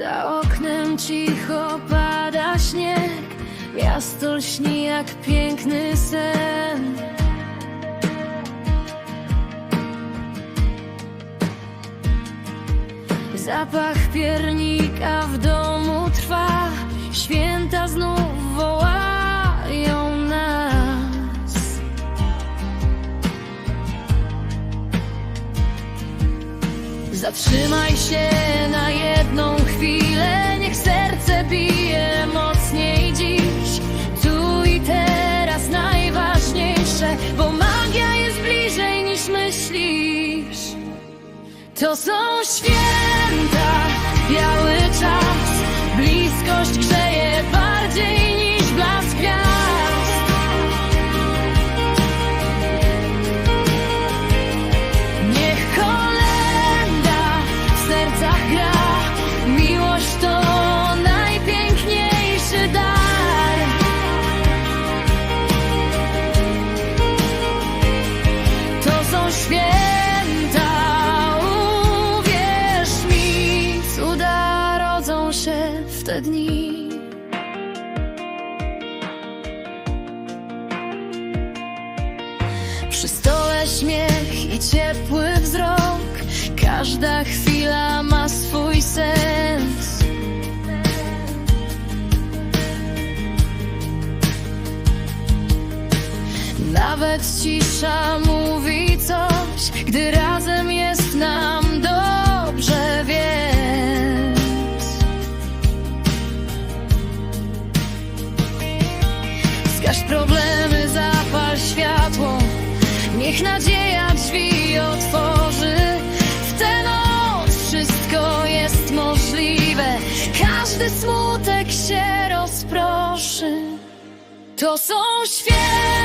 Za oknem cicho pada śnieg Miasto lśni jak piękny sen. Zapach piernika w domu trwa Święta Zatrzymaj się na jedną chwilę, niech serce bije mocniej dziś. Tu i teraz najważniejsze, bo magia jest bliżej niż myślisz. To są święta, biały Przy stole śmiech i ciepły wzrok. Każda chwila ma swój sens. Nawet cisza mówi coś Gdy razem jest nam dobrze, więc. Zgaś problemy, Niech nadzieja drzwi otworzy. W tę noc wszystko jest możliwe. Każdy smutek się rozproszy. To są święta,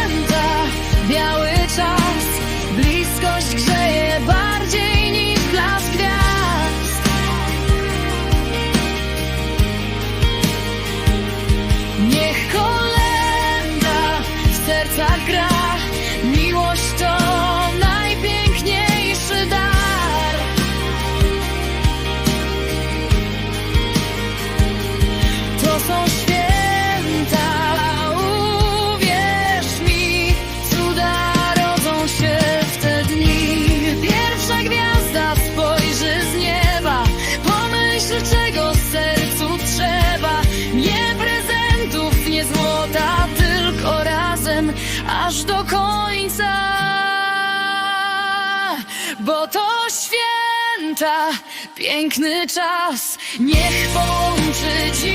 Bo to święta, piękny czas. Niech połączy dziś